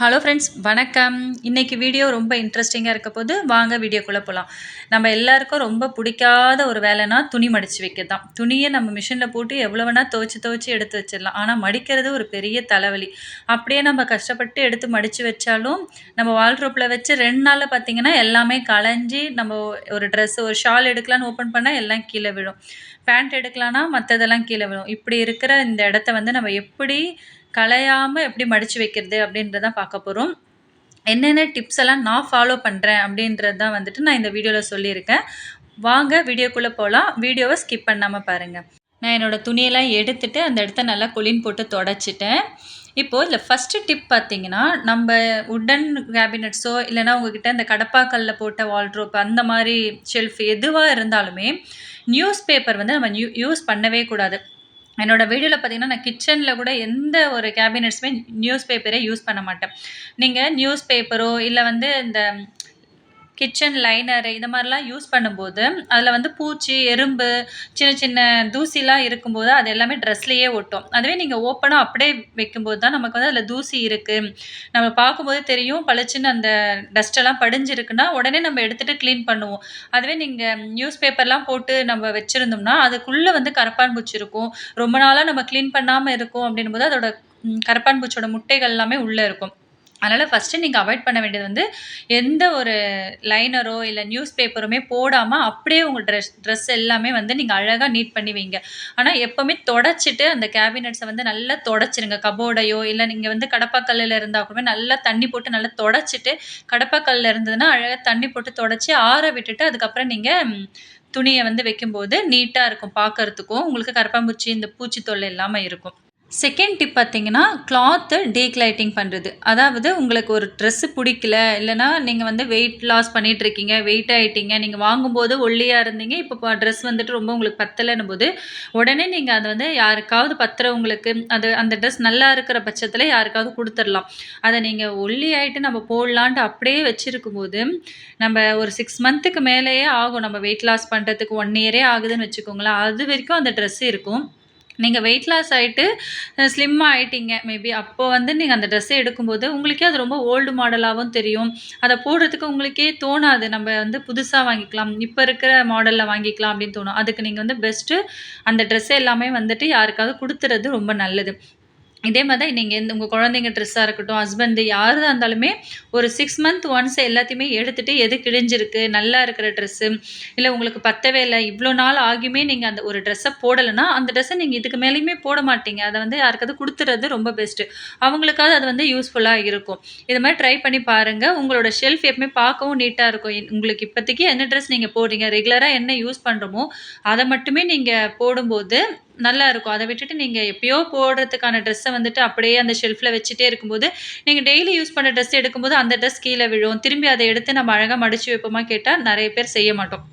Hello friends வணக்கம். இன்றைக்கி video ரொம்ப இன்ட்ரெஸ்டிங்காக இருக்க போது வாங்க வீடியோக்குள்ளே போகலாம் நம்ம எல்லாருக்கும் ரொம்ப பிடிக்காத ஒரு வேலைனா துணி மடித்து வைக்கிறது தான் துணியை நம்ம மிஷினில் போட்டு எவ்வளோ வேணால் துவச்சி துவச்சி எடுத்து வச்சிடலாம். ஆனால் மடிக்கிறது ஒரு பெரிய தலைவலி. அப்படியே நம்ம கஷ்டப்பட்டு எடுத்து மடித்து வச்சாலும் நம்ம வால்ட்ரோப்பில் வச்சு ரெண்டு நாளில் பார்த்தீங்கன்னா எல்லாமே களைஞ்சி நம்ம ஒரு ட்ரெஸ் ஒரு ஷால் எடுக்கலான்னு ஓப்பன் பண்ணால் எல்லாம் கீழே விழும். பேண்ட் எடுக்கலான்னா மற்றதெல்லாம் கீழே விழும். இப்படி இருக்கிற இந்த இடத்த வந்து நம்ம எப்படி கலையாமல் எப்படி மடித்து வைக்கிறது அப்படின்றத பார்க்க போகிறோம் என்னென்ன டிப்ஸ் எல்லாம் நான் ஃபாலோ பண்ணுறேன் அப்படின்றது தான் வந்துட்டு நான் இந்த வீடியோவில் சொல்லியிருக்கேன். வாங்க வீடியோக்குள்ளே போகலாம் வீடியோவை ஸ்கிப் பண்ணாமல் பாருங்கள் நான் என்னோடய துணியெல்லாம் எடுத்துட்டு அந்த இடத்த நல்லா குளின் போட்டு தொடச்சிட்டேன். இப்போது இதில் ஃபஸ்ட்டு டிப் பார்த்தீங்கன்னா நம்ம உட்டன் கேபினட்ஸோ இல்லைனா உங்ககிட்ட இந்த கடப்பாக்கல்ல போட்ட வால்ட்ரோப் அந்த மாதிரி ஷெல்ஃப் எதுவாக இருந்தாலுமே நியூஸ் பேப்பர் வந்து நம்ம யூஸ் பண்ணவே கூடாது. என்னோட வீடியோவில் பார்த்தீங்கன்னா நான் கிச்சனில் கூட எந்த ஒரு கேபினட்ஸுமே நியூஸ் பேப்பரே யூஸ் பண்ண மாட்டேன். நீங்கள் நியூஸ் பேப்பரோ இல்லை வந்து இந்த கிச்சன் லைனரு இந்த மாதிரிலாம் யூஸ் பண்ணும்போது அதில் வந்து பூச்சி எறும்பு சின்ன சின்ன தூசிலாம் இருக்கும்போது அது எல்லாமே ட்ரெஸ்லேயே ஒட்டும். அதுவே நீங்கள் ஓப்பனாக அப்படியே வைக்கும்போது தான் நமக்கு வந்து அதில் தூசி இருக்குது நம்ம பார்க்கும்போது தெரியும் பளிச்சுன்னு அந்த டஸ்ட்டெல்லாம் படிஞ்சிருக்குன்னா உடனே நம்ம எடுத்துகிட்டு க்ளீன் பண்ணுவோம். அதுவே நீங்கள் நியூஸ் பேப்பர்லாம் போட்டு நம்ம வச்சுருந்தோம்னா அதுக்குள்ளே வந்து கரப்பான் பூச்சி இருக்கும். ரொம்ப நாளாக நம்ம க்ளீன் பண்ணாமல் இருக்கும் அப்படின்னும் போது அதோட கரப்பான் பூச்சியோட முட்டைகள் எல்லாமே உள்ளே இருக்கும். அதனால் ஃபஸ்ட்டு நீங்கள் அவாய்ட் பண்ண வேண்டியது வந்து எந்த ஒரு லைனரோ இல்லை நியூஸ் பேப்பருமே போடாமல் அப்படியே உங்கள் ட்ரெஸ் ட்ரெஸ் எல்லாமே வந்து நீங்கள் அழகாக நீட் பண்ணி வைங்க. ஆனால் எப்போவுமே தொடச்சிட்டு அந்த கேபினட்ஸை வந்து நல்லா தொடச்சிருங்க. கபோர்டையோ இல்லை நீங்கள் வந்து கடப்பாக்கல்லில் இருந்தால் கூட நல்லா தண்ணி போட்டு நல்லா தொடச்சிட்டு கடப்பாக்கல்லில் இருந்ததுன்னா அழகாக தண்ணி போட்டு தொடச்சி ஆற விட்டுட்டு அதுக்கப்புறம் நீங்கள் துணியை வந்து வைக்கும்போது நீட்டாக இருக்கும். பார்க்கறதுக்கும் உங்களுக்கு கரப்பாம்பூச்சி இந்த பூச்சி தொல்லை இல்லாமல் இருக்கும். செகண்ட் டிப் பார்த்தீங்கன்னா கிளாத்தை டீக்லைட்டிங் பண்ணுறது அதாவது உங்களுக்கு ஒரு ட்ரெஸ்ஸு பிடிக்கல இல்லைனா நீங்கள் வந்து வெயிட் லாஸ் பண்ணிகிட்ருக்கீங்க வெயிட் ஆகிட்டீங்க நீங்கள் வாங்கும்போது ஒல்லியாக இருந்தீங்க இப்போ ட்ரெஸ் வந்துட்டு ரொம்ப உங்களுக்கு பத்தலைன்னும் போது உடனே நீங்கள் அதை வந்து யாருக்காவது பத்துறவங்களுக்கு அது அந்த ட்ரெஸ் நல்லா இருக்கிற பட்சத்தில் யாருக்காவது கொடுத்துடலாம். அதை நீங்கள் ஒல்லி ஆகிட்டு நம்ம போடலான்ட்டு அப்படியே வச்சுருக்கும் போது நம்ம ஒரு சிக்ஸ் மந்த்துக்கு மேலேயே ஆகும். நம்ம வெயிட் லாஸ் பண்ணுறதுக்கு ஒன் இயரே ஆகுதுன்னு வச்சுக்கோங்களேன் அது வரைக்கும் அந்த ட்ரெஸ் இருக்கும். நீங்கள் வெயிட் லாஸ் ஆகிட்டு ஸ்லிம்மாக ஆகிட்டீங்க மேபி அப்போ வந்து நீங்கள் அந்த ட்ரெஸ்ஸை எடுக்கும்போது உங்களுக்கே அது ரொம்ப ஓல்டு மாடலாகவும் தெரியும். அதை போடுறதுக்கு உங்களுக்கே தோணாது. நம்ம வந்து புதுசாக வாங்கிக்கலாம். இப்போ இருக்கிற மாடலில் வாங்கிக்கலாம் அப்படின்னு தோணும். அதுக்கு நீங்கள் வந்து பெஸ்ட்டு அந்த ட்ரெஸ்ஸை எல்லாமே வந்துட்டு யாருக்காவது கொடுத்துறது ரொம்ப நல்லது. இதே மாதிரி தான் நீங்கள் எந்த உங்கள் குழந்தைங்க ட்ரெஸ்ஸாக இருக்கட்டும் ஹஸ்பண்டு யாராக இருந்தாலுமே ஒரு சிக்ஸ் மந்த் ஒன்ஸ் எல்லாத்தையுமே எடுத்துகிட்டு எது கிழிஞ்சிருக்கு நல்லா இருக்கிற ட்ரெஸ்ஸு இல்லை உங்களுக்கு பத்தவே இல்லை இவ்வளோ நாள் ஆகியுமே நீங்கள் அந்த ஒரு ட்ரெஸ்ஸை போடலைன்னா அந்த ட்ரெஸ்ஸை நீங்கள் இதுக்கு மேலேயுமே போட மாட்டீங்க. அதை வந்து யாருக்காவது கொடுத்துறது ரொம்ப பெஸ்ட்டு அவங்களுக்காவது அது வந்து யூஸ்ஃபுல்லாக இருக்கும். இது மாதிரி ட்ரை பண்ணி பாருங்கள் உங்களோட ஷெல்ஃப் எப்பவுமே பார்க்கவும் நீட்டாக இருக்கும். உங்களுக்கு இப்போதைக்கு என்ன ட்ரெஸ் நீங்கள் போடுறீங்க? ரெகுலராக என்ன யூஸ் பண்ணுறோமோ அதை மட்டுமே நீங்கள் போடும்போது நல்லா இருக்கும் அதை விட்டுட்டு நீங்கள் எப்பயோ போடுறதுக்கான ட்ரெஸ்ஸை வந்துட்டு அப்படியே அந்த ஷெல்ஃபில் வச்சுட்டே இருக்கும்போது நீங்கள் டெய்லி யூஸ் பண்ண ட்ரெஸ் எடுக்கும்போது அந்த ட்ரெஸ் கீழே விழும். திரும்பி அதை எடுத்து நம்ம அழகாக மடித்து வைப்போமா கேட்டால் நிறைய பேர் செய்ய மாட்டோம்.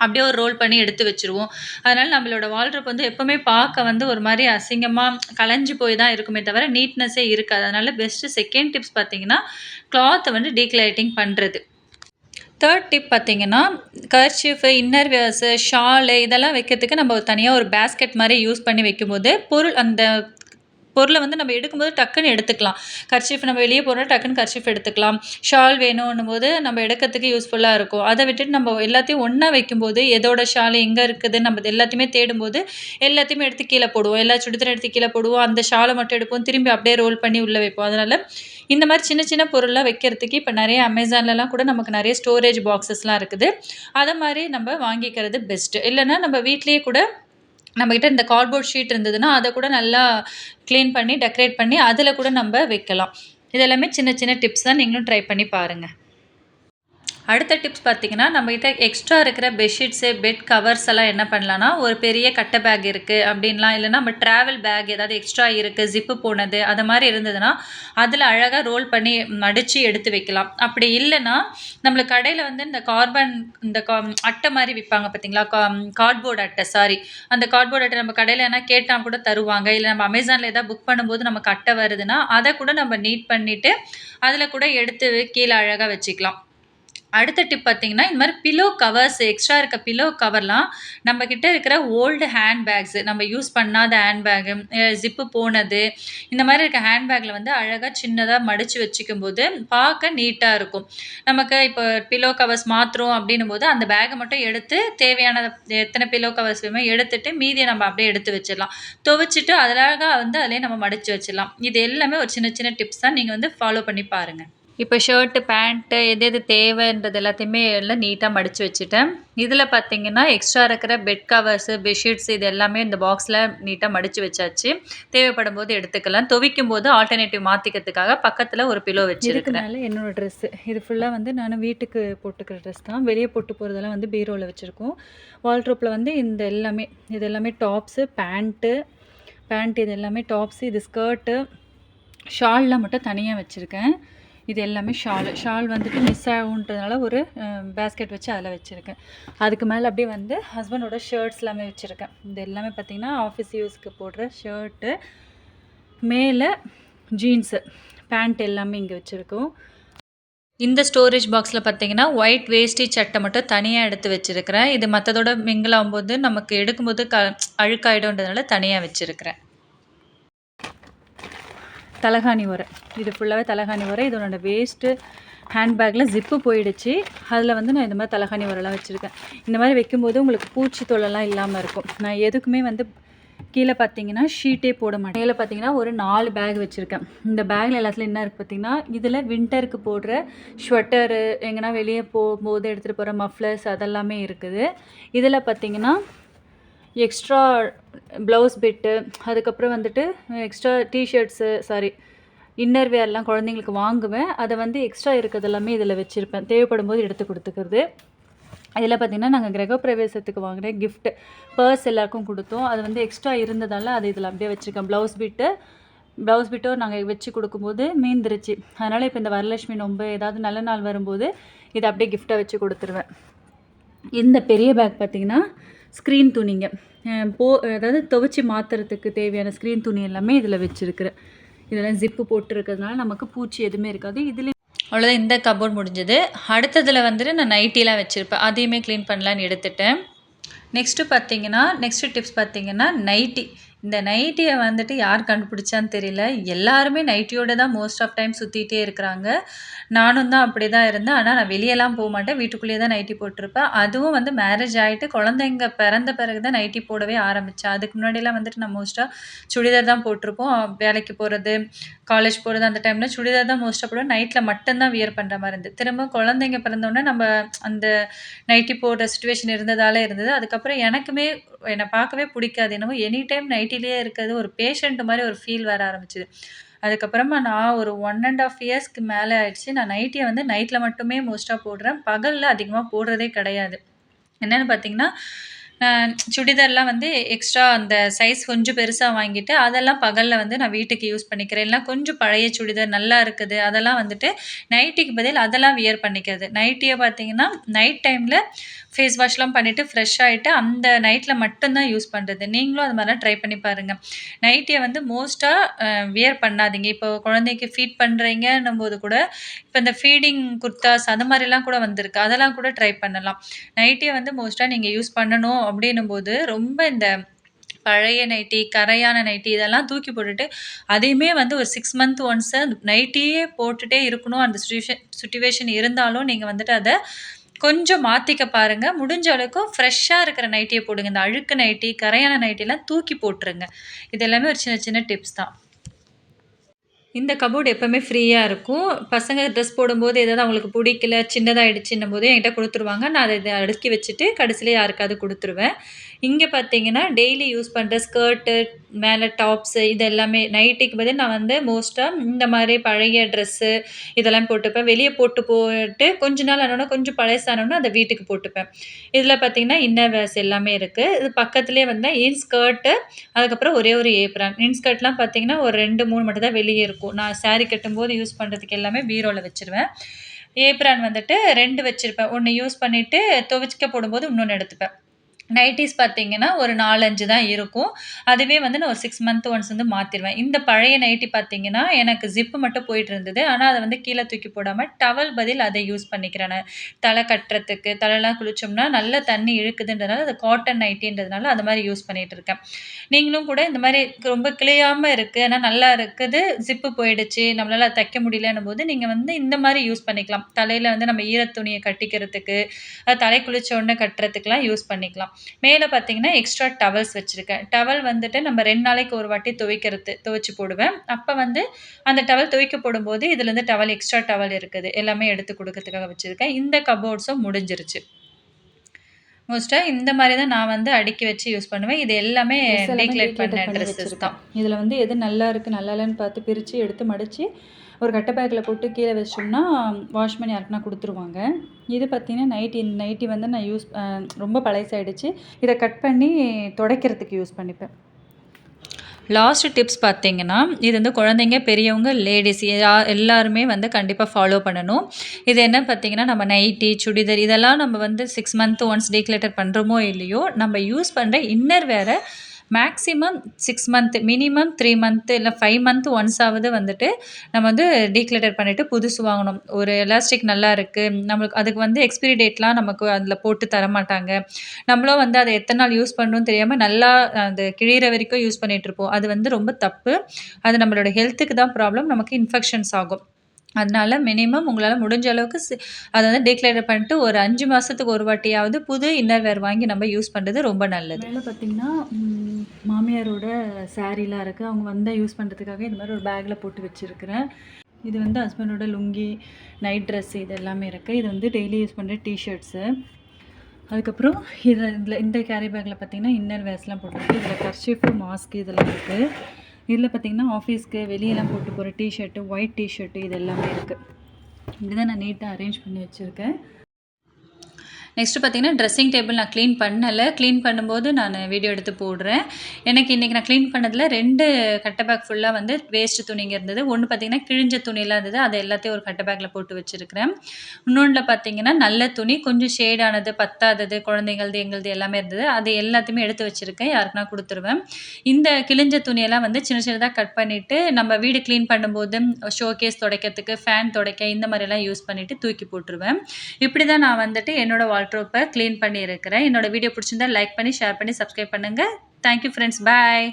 அப்படியே ஒரு ரோல் பண்ணி எடுத்து வச்சுருவோம். அதனால் நம்மளோட வால்ட்ரப் வந்து எப்போவுமே பார்க்க வந்து ஒரு மாதிரி அசிங்கமாக கலைஞ்சு போய் தான் இருக்குமே தவிர நீட்னஸே இருக்காது. அதனால் பெஸ்ட்டு செகண்ட் டிப்ஸ் பார்த்தீங்கன்னா கிளாத்தை வந்து டீக்ளைட்டிங் பண்ணுறது தேர்ட் டிப் பார்த்தீங்கன்னா கர்ச்சிஃபு இன்னர் வியர்ஸு ஷாலு இதெல்லாம் வைக்கிறதுக்கு நம்ம தனியாக ஒரு பேஸ்கெட் மாதிரி யூஸ் பண்ணி வைக்கும்போது பொருள் அந்த பொருளை வந்து நம்ம எடுக்கும்போது டக்குன்னு எடுத்துக்கலாம். கர்ச்சிஃப் நம்ம வெளியே போகிறோம் டக்குன்னு கர்ச்சிஃப் எடுத்துக்கலாம். ஷால் வேணும்னும் போது நம்ம எடுக்கிறதுக்கு யூஸ்ஃபுல்லாக இருக்கும். அதை விட்டுட்டு நம்ம எல்லாத்தையும் ஒன்றா வைக்கும்போது எதோட ஷால் எங்கே இருக்குது நம்ம எல்லாத்தையுமே தேடும்போது எல்லாத்தையுமே எடுத்து கீழே போடுவோம். எல்லா சுடிதாரும் எடுத்து கீழே போடுவோம். அந்த ஷாலை மட்டும் எடுப்போம். திரும்பி அப்படியே ரோல் பண்ணி உள்ளே வைப்போம். அதனால் இந்த மாதிரி சின்ன சின்ன பொருள்லாம் வைக்கிறதுக்கு இப்போ நிறைய அமேசான்லலாம் கூட நமக்கு நிறைய ஸ்டோரேஜ் பாக்ஸஸ்லாம் இருக்குது. அதை மாதிரி நம்ம வாங்கிக்கிறது பெஸ்ட்டு இல்லைன்னா நம்ம வீட்லேயே கூட நம்மக்கிட்ட இந்த கார்ட்போர்ட் ஷீட் இருந்ததுன்னா அதை கூட நல்லா க்ளீன் பண்ணி டெக்கரேட் பண்ணி அதில் கூட நம்ம வைக்கலாம். இதெல்லாமே சின்ன சின்ன டிப்ஸ் தான். நீங்களும் ட்ரை பண்ணி பாருங்கள் அடுத்த டிப்ஸ் பார்த்திங்கன்னா நம்மகிட்ட எக்ஸ்ட்ரா இருக்கிற பெட்ஷீட்ஸு பெட் கவர்ஸ் எல்லாம் என்ன பண்ணலான்னா ஒரு பெரிய கட்டை பேக் இருக்குது அப்படின்லாம் இல்லைன்னா நம்ம ட்ராவல் பேக் ஏதாவது எக்ஸ்ட்ரா இருக்குது ஜிப்பு போனது அது மாதிரி இருந்ததுன்னா அதில் அழகாக ரோல் பண்ணி மடித்து எடுத்து வைக்கலாம். அப்படி இல்லைன்னா நம்மளுக்கு கடையில் வந்து இந்த கார்பன் இந்த கா அட்டை மாதிரி விற்பாங்க பார்த்தீங்களா? கா கார்ட்போர்டு அட்டை சாரி அந்த கார்ட்போர்ட் அட்டை நம்ம கடையில் என்ன கேட்டால் கூட தருவாங்க. இல்லை நம்ம அமேசானில் எதாவது புக் பண்ணும்போது நமக்கு அட்டை வருதுன்னா அதை கூட நம்ம நீட் பண்ணிவிட்டு அதில் கூட எடுத்து கீழே அழகாக வச்சுக்கலாம். அடுத்த டிப் பார்த்தீங்கன்னா, இந்த மாதிரி பிலோ கவர்ஸ் எக்ஸ்ட்ரா இருக்க பிலோ கவர்லாம் நம்ம கிட்ட இருக்கிற ஓல்டு ஹேண்ட் பேக்ஸு நம்ம யூஸ் பண்ணாத ஹேண்ட் பேகு, ஜிப்பு போனது, இந்த மாதிரி இருக்க ஹேண்ட் பேக்கில் வந்து சின்னதாக மடித்து வச்சுக்கும் போது பார்க்க நீட்டாக இருக்கும். நமக்கு இப்போ பிலோ கவர்ஸ் மாத்துறோம் அப்டின்னும்போது, அந்த பேக்கை மட்டும் எடுத்து தேவையான எத்தனை பிலோ கவர்ஸ் வேணுமோ எடுத்துட்டு, மீதியை நம்ம அப்படியே எடுத்து வச்சிடலாம். துவைச்சிட்டு அழகாக வந்து அதிலே நம்ம மடித்து வச்சிடலாம். இது எல்லாமே ஒரு சின்ன சின்ன டிப்ஸ் தான். நீங்கள் வந்து ஃபாலோ பண்ணி பாருங்கள் இப்போ ஷர்ட்டு, பேண்ட்டு எது எது தேவைன்றது எல்லாத்தையுமே எல்லாம் நீட்டா மடிச்சு வச்சுட்டேன். இதில பார்த்தீங்கன்னா, எக்ஸ்ட்ரா இருக்கிற பெட் கவர்ஸு, பெட்ஷீட்ஸ் இது எல்லாமே இந்த பாக்ஸ்ல நீட்டா மடிச்சு வச்சாச்சு. தேவைப்படும்போது எடுத்துக்கலாம். துவைக்கும்போது ஆல்டர்னேட்டிவ் மாத்திக்கிறதுக்காக பக்கத்தில ஒரு இதுக்கு வச்சிருக்கிறேன். மேல என்னோட ட்ரெஸ்ஸு. இது ஃபுல்லா வந்து நானு வீட்டுக்கு போட்டுக்கிற ட்ரெஸ் தான். வெளிய போட்டு போறதெல்லாம் வந்து பீரோல வச்சிருக்கோம். வால்ட்ரோப்ல வந்து இந்த எல்லாமே இது எல்லாமே டாப்ஸு, பேண்ட்டு பேண்ட் இது எல்லாமே டாப்ஸு, இது ஸ்கர்ட்டு, ஷால்லாம் மட்டும் தனியா வச்சிருக்கேன். இது எல்லாமே ஷால். ஷால் வந்துட்டு மிஸ் ஆகுன்றதுனால ஒரு பேஸ்கெட் வச்சு அதில் வச்சுருக்கேன். அதுக்கு மேலே அப்படியே வந்து ஹஸ்பண்டோட ஷர்ட்ஸ் எல்லாமே வச்சுருக்கேன். இது எல்லாமே பார்த்தீங்கன்னா, ஆஃபீஸ் யூஸ்க்கு போடுற ஷர்ட்டு. மேலே ஜீன்ஸு, பேண்ட் எல்லாமே இங்கே வச்சுருக்கோம். இந்த ஸ்டோரேஜ் பாக்ஸில் பார்த்தீங்கன்னா, ஒயிட் வேஷ்டி சட்டை மட்டும் தனியாக எடுத்து வச்சுருக்கிறேன். இது மற்றதோட மிங்கிள் ஆகும்போது நமக்கு எடுக்கும்போது க அழுக்காயிடும்ன்றதுனால தனியாக வச்சுருக்கிறேன். தலகாணி உரை இது ஃபுல்லாகவே தலகாணி உறை. இதனோட வேஸ்ட்டு ஹேண்ட் ஜிப்பு போயிடுச்சு. அதில் வந்து நான் இந்த மாதிரி தலகாணி உரைலாம் வச்சுருக்கேன் இந்த மாதிரி வைக்கும்போது உங்களுக்கு பூச்சி தொல்லெல்லாம் இல்லாமல் இருக்கும். நான் எதுக்குமே வந்து கீழே பார்த்தீங்கன்னா, ஷீட்டே போட மாட்டேன். கீழே பார்த்தீங்கன்னா, ஒரு நாலு பேக் வச்சுருக்கேன் இந்த பேக்கில் எல்லாத்துலையும் என்ன இருக்குது பார்த்தீங்கன்னா, இதில் வின்டருக்கு போடுற ஸ்வெட்டரு, எங்கன்னா வெளியே போகும்போது எடுத்துகிட்டு போகிற மஃப்ளர்ஸ் அதெல்லாமே இருக்குது. இதில் பார்த்தீங்கன்னா, எக்ஸ்ட்ரா ப்ளவுஸ் பிட்டு, அதுக்கப்புறம் வந்துட்டு extra T shirts sari inner வேர்லாம் குழந்தைங்களுக்கு வாங்குவேன். அதை வந்து எக்ஸ்ட்ரா இருக்கிறது எல்லாமே வச்சுருப்பேன். தேவைப்படும் போது எடுத்து கொடுத்துக்கிறது. இதில் பார்த்தீங்கன்னா, நாங்கள் கிரகப்பிரவேசத்துக்கு வாங்குன கிஃப்ட் பர்ஸ் எல்லாருக்கும் கொடுத்தோம். அது வந்து எக்ஸ்ட்ரா இருந்ததால அது இதில் அப்படியே வச்சுருக்கேன். ப்ளவுஸ் பிட்டு ப்ளவுஸ் பிட்டோ நாங்கள் வச்சு கொடுக்கும்போது மீந்துருச்சு. அதனால் இப்போ இந்த வரலட்சுமி நோன்பு ஏதாவது நல்ல நாள் வரும்போது, இதை அப்படியே கிஃப்டாக வச்சு கொடுத்துருவேன். இந்த பெரிய பேக் பார்த்திங்கன்னா ஸ்க்ரீன் துணிங்க. போ அதாவது துவைச்சி மாத்துறதுக்கு தேவையான ஸ்க்ரீன் துணி எல்லாமே இதில் வச்சுருக்குறேன் இதெல்லாம் ஜிப்பு போட்டுருக்கிறதுனால நமக்கு பூச்சி எதுவுமே இருக்காது. இதில் அவ்வளோதான் இந்த கபோர்ட் முடிஞ்சது. அடுத்ததில் வந்துட்டு நான் நைட்டிலாம் வச்சுருப்பேன் அதையுமே க்ளீன் பண்ணலான்னு எடுத்துட்டேன். நெக்ஸ்ட்டு பார்த்தீங்கன்னா, நெக்ஸ்ட்டு டிப்ஸ் பார்த்தீங்கன்னா, நைட்டி. இந்த நைட்டியை வந்துட்டு யார் கண்டுபிடிச்சான்னு தெரியல. எல்லாருமே நைட்டியோட தான் மோஸ்ட் ஆஃப் டைம் சுற்றிட்டே இருக்கிறாங்க. நானும் தான் அப்படி தான் இருந்தேன். ஆனால் நான் வெளியேலாம் போக மாட்டேன் வீட்டுக்குள்ளேயே தான் நைட்டி போட்டிருப்பேன். அதுவும் வந்து மேரேஜ் ஆகிட்டு குழந்தைங்க பிறந்த பிறகு தான் நைட்டி போடவே ஆரம்பித்தேன் அதுக்கு முன்னாடிலாம் வந்துட்டு நான் மோஸ்ட்டாக சுடிதார் தான் போட்டிருப்போம். வேலைக்கு போகிறது காலேஜ் போகிறது அந்த டைமில் சுடிதார் தான் மோஸ்ட்டாக போடுவேன். நைட்டில் மட்டும்தான் வியர் பண்ணுற மாதிரி இருந்தது. திரும்ப குழந்தைங்க பிறந்தோடனே நம்ம அந்த நைட்டி போடுற சுச்சுவேஷன் இருந்ததாலே இருந்தது. அதுக்கப்புறம் எனக்குமே என்னை பார்க்கவே பிடிக்காது. என்னமோ எனி டைம் நைட்டிலேயே இருக்கிறது ஒரு பேஷண்ட் மாதிரி ஒரு ஃபீல் வர ஆரம்பிச்சது. அதுக்கப்புறமா நான் ஒரு 1 1/2 இயர்ஸ்க்கு மேலே ஆயிடுச்சு. நான் நைட்டியை வந்து நைட்டில் மட்டுமே மோஸ்ட்டாக போடுறேன். பகலில் அதிகமாக போடுறதே கிடையாது. என்னென்னு பார்த்தீங்கன்னா, நான் சுடிதார்லாம் வந்து எக்ஸ்ட்ரா அந்த சைஸ் கொஞ்சம் பெருசாக வாங்கிட்டு, அதெல்லாம் பகலில் வந்து நான் வீட்டுக்கு யூஸ் பண்ணிக்கிறேன். இல்லனா கொஞ்சம் பழைய சுடிதார் நல்லா இருக்குது. அதெல்லாம் வந்துட்டு நைட்டிக்கு பதில் அதெல்லாம் வியர் பண்ணிக்கிறது. நைட்டியை பார்த்தீங்கன்னா, நைட் டைமில் ஃபேஸ் வாஷ்லாம் பண்ணிவிட்டு ஃப்ரெஷ் ஆகிட்டு அந்த நைட்டில் மட்டும்தான் யூஸ் பண்ணுறது நீங்களும் அது மாதிரிலாம் ட்ரை பண்ணி பாருங்கள் நைட்டியை வந்து மோஸ்ட்டாக வியர் பண்ணாதீங்க. இப்போ குழந்தைக்கு ஃபீட் பண்ணுறீங்கன்னும் போது கூட, இப்போ இந்த ஃபீடிங் குர்தாஸ் அது மாதிரிலாம் கூட வந்திருக்கு. அதெல்லாம் கூட ட்ரை பண்ணலாம். நைட்டியை வந்து மோஸ்ட்டாக நீங்கள் யூஸ் பண்ணணும் அப்டின்னும்போது, ரொம்ப இந்த பழைய நைட்டி, கரையான நைட்டி இதெல்லாம் தூக்கி போட்டுட்டு, அதையுமே வந்து ஒரு சிக்ஸ் மந்த் ஒன்ஸ் நைட்டியே போட்டுட்டே இருக்கணும் அந்த சுச்சுவேஷன் சுச்சுவேஷன் இருந்தாலும், நீங்கள் வந்துட்டு அதை கொஞ்சம் மாற்றிக்க பாருங்கள் முடிஞ்ச அளவுக்கு ஃப்ரெஷ்ஷாக இருக்கிற நைட்டியை போடுங்க. இந்த அழுக்கு நைட்டி, கரையான நைட்டிலாம் தூக்கி போட்டுருங்க. இது எல்லாமே ஒரு சின்ன சின்ன டிப்ஸ் தான். இந்த கபோர்டு எப்போவுமே ஃப்ரீயாக இருக்கும். பசங்க ட்ரெஸ் போடும்போது ஏதாவது அவங்களுக்கு பிடிக்கல, சின்னதாயிடுச்சுன்னும்போது என்கிட்ட கொடுத்துருவாங்க நான் அதை அடுக்கி வச்சுட்டு கடைசியில் யாருக்காவது கொடுத்துருவேன் இங்கே பார்த்தீங்கன்னா, டெய்லி யூஸ் பண்ணுற ஸ்கர்ட்டு, மேலே டாப்ஸு இது எல்லாமே நைட்டிக்கு பதில் நான் வந்து மோஸ்ட்டாக இந்த மாதிரி பழைய ட்ரெஸ்ஸு இதெல்லாம் போட்டுப்பேன். வெளியே போட்டு போட்டு கொஞ்ச நாள் ஆனோனே கொஞ்சம் பழசானோன்னா அதை வீட்டுக்கு போட்டுப்பேன். இதில் பார்த்தீங்கன்னா, இன்னர் வேர்ஸ் எல்லாமே இருக்குது இது பக்கத்துலேயே வந்து இன் ஸ்கர்ட்டு, அதுக்கப்புறம் ஒரே ஒரு ஏப்ரான். இன் ஸ்கர்ட்லாம் பார்த்தீங்கன்னா, ஒரு 2, 3 மட்டும் தான் வெளியே இருக்கும். நான் சாரீ கட்டும்போது யூஸ் பண்ணுறதுக்கு எல்லாமே பீரோவில் வச்சுருவேன். ஏப்ரான் வந்துட்டு ரெண்டு வச்சுருப்பேன் ஒன்று யூஸ் பண்ணிவிட்டு துவைச்சிக்க போடும்போது இன்னொன்று எடுத்துப்பேன். நைட்டிஸ் பார்த்தீங்கன்னா ஒரு நாலஞ்சு தான் இருக்கும். அதுவே வந்து நான் ஒரு சிக்ஸ் மந்த் ஒன்ஸ் வந்து மாற்றிடுவேன் இந்த பழைய நைட்டி பார்த்தீங்கன்னா எனக்கு ஜிப்பு மட்டும் போயிட்டு இருந்தது. ஆனால் அதை வந்து கீழே தூக்கி போடாமல் டவல் பதில் அதை யூஸ் பண்ணிக்கிறேன் நான். தலை கட்டுறதுக்கு தலைலாம் குளிச்சோம்னா நல்ல தண்ணி இழுக்குதுன்றதுனால அது காட்டன் நைட்டின்றதுனால அது மாதிரி யூஸ் பண்ணிகிட்டு இருக்கேன். நீங்களும் கூட இந்த மாதிரி ரொம்ப கிளியாமல் இருக்குது ஆனால் நல்லா இருக்குது ஜிப்பு போயிடுச்சு நம்மளால் தைக்க முடியலன்னும் போது நீங்கள் வந்து இந்த மாதிரி யூஸ் பண்ணிக்கலாம். தலையில் வந்து நம்ம ஈரத்துணியை கட்டிக்கிறதுக்கு தலை குளிச்ச உடனே கட்டுறதுக்குலாம் யூஸ் பண்ணிக்கலாம். மேலே பார்த்தீங்கன்னா எக்ஸ்ட்ரா டவல்ஸ் வச்சுருக்கேன். டவல் வந்துட்டு நம்ம ரெண்டு நாளைக்கு ஒரு வாட்டி துவைக்கிறது துவைச்சி போடுவேன். அப்போ வந்து அந்த டவல் துவைக்க போடும்போது இதுலேருந்து டவல் எக்ஸ்ட்ரா டவல் இருக்குது. எல்லாமே எடுத்து கொடுக்கறதுக்காக வச்சுருக்கேன். இந்த கபோர்ட்ஸும் முடிஞ்சிருச்சு. மோஸ்ட்டாக இந்த மாதிரி தான் நான் வந்து அடுக்கி வச்சு யூஸ் பண்ணுவேன். இது எல்லாமே declutter பண்ண ட்ரெஸ்ஸஸ். தான். இதில் வந்து எது நல்லா இருக்குது நல்லா இல்லைன்னு பார்த்து பிரித்து எடுத்து மடித்து ஒரு கட்டை பேக்கில் போட்டு கீழே வச்சோம்னா வாஷ் பண்ணி யாருக்குனா கொடுத்துருவாங்க. இது பார்த்தீங்கன்னா நைட்டி இந்த நைட்டி வந்து நான் யூஸ் ரொம்ப பழசாயிடுச்சு. இதை கட் பண்ணி துடைக்கிறதுக்கு யூஸ் பண்ணிப்பேன். லாஸ்ட் டிப்ஸ் பார்த்தீங்கன்னா இது வந்து குழந்தைங்க பெரியவங்க லேடிஸ் எல்லாருமே வந்து கண்டிப்பாக ஃபாலோ பண்ணணும். இது என்ன பார்த்தீங்கன்னா நம்ம நைட்டி சுடிதார் இதெல்லாம் நம்ம வந்து சிக்ஸ் மந்த் ஒன்ஸ் டீக்லேட்டர் பண்ணுறோமோ இல்லையோ நம்ம யூஸ் பண்ணுற இன்னர் வேறு maximum six month minimum three month இல்லை ஃபைவ் மந்த் ஒன்ஸ் ஆகுது வந்துட்டு நம்ம வந்து டீக்ளேட்டர் பண்ணிவிட்டு புதுசு வாங்கணும். ஒரு எலாஸ்டிக் நல்லா இருக்குது நம்மளுக்கு அதுக்கு வந்து எக்ஸ்பிரி டேட்லாம் நமக்கு அதில் போட்டு தரமாட்டாங்க. நம்மளும் வந்து அதை எத்தனை நாள் யூஸ் பண்ணணும்னு தெரியாமல் நல்லா அது கிழிகிற வரைக்கும் யூஸ் பண்ணிகிட்டு இருப்போம். அது வந்து ரொம்ப தப்பு. அது நம்மளோட ஹெல்த்துக்கு தான் ப்ராப்ளம் நமக்கு இன்ஃபெக்ஷன்ஸ் ஆகும். அதனால மினிமம் உங்களால் முடிஞ்ச அளவுக்கு அதை வந்து டிக்ளேர் பண்ணிட்டு ஒரு அஞ்சு மாதத்துக்கு ஒரு வாட்டியாவது புது இன்னர் வேர் வாங்கி நம்ம யூஸ் பண்ணுறது ரொம்ப நல்லது. மேலே மாமியாரோட சாரீலாம் இருக்குது அவங்க வந்தால் யூஸ் பண்ணுறதுக்காக இந்த மாதிரி ஒரு பேக்கில் போட்டு வச்சுருக்கிறேன். இது வந்து ஹஸ்பண்டோட லுங்கி நைட் ட்ரெஸ் இது எல்லாமே இருக்குது இது வந்து டெய்லி யூஸ் பண்ணுற டிஷர்ட்ஸு அதுக்கப்புறம் இதை இதில் இந்த கேரி பேக்கில் பார்த்தீங்கன்னா இன்னர் வேர்ஸ்லாம் போட்டிருக்கு இதில் கர்ஷிஃபு மாஸ்க் இதெல்லாம் இருக்குது இதில் பார்த்திங்கன்னா ஆஃபீஸ்க்கு வெளியெல்லாம் போட்டு போகிற டிஷர்ட்டு ஒயிட் டிஷர்ட்டு இது எல்லாமே இருக்குது இப்படி தான் நான் நீட்டாக அரேஞ்ச் பண்ணி வச்சுருக்கேன். நெக்ஸ்ட்டு பார்த்தீங்கன்னா ட்ரெஸ்ஸிங் டேபிள் நான் க்ளீன் பண்ணலை. க்ளீன் பண்ணும்போது நான் வீடியோ எடுத்து போடுறேன். எனக்கு இன்றைக்கி நான் க்ளீன் பண்ணதில் ரெண்டு கட்டை பேக் ஃபுல்லாக வந்து வேஸ்ட்டு துணிங்க இருந்தது. ஒன்று பார்த்தீங்கன்னா கிழிஞ்ச துணியெல்லாம் இருந்தது. அதை எல்லாத்தையும் ஒரு கட்டை பேக்கில் போட்டு வச்சுருக்கிறேன். இன்னொன்றில் பார்த்தீங்கன்னா நல்ல துணி கொஞ்சம் ஷேடானது பத்தாதது குழந்தைங்களது எங்களுது எல்லாமே இருந்தது. அது எல்லாத்தையுமே எடுத்து வச்சுருக்கேன். யாருக்குனா கொடுத்துருவேன். இந்த கிழிஞ்ச துணியெல்லாம் வந்து சின்ன சின்னதாக கட் பண்ணிவிட்டு நம்ம வீடு க்ளீன் பண்ணும்போது ஷோகேஸ் துடைக்கிறதுக்கு ஃபேன் துடைக்க இந்த மாதிரிலாம் யூஸ் பண்ணிவிட்டு தூக்கி போட்டுருவேன். இப்படி தான் நான் வந்துட்டு என்னோட வாட்ரோப்பை க்ளீன் பண்ணியிருக்கிறேன். என்னோடய வீடியோ பிடிச்சிருந்தா லைக் பண்ணி ஷேர் பண்ணி சப்ஸ்கிரைப் பண்ணுங்கள் தேங்க்யூ ஃப்ரெண்ட்ஸ் பாய்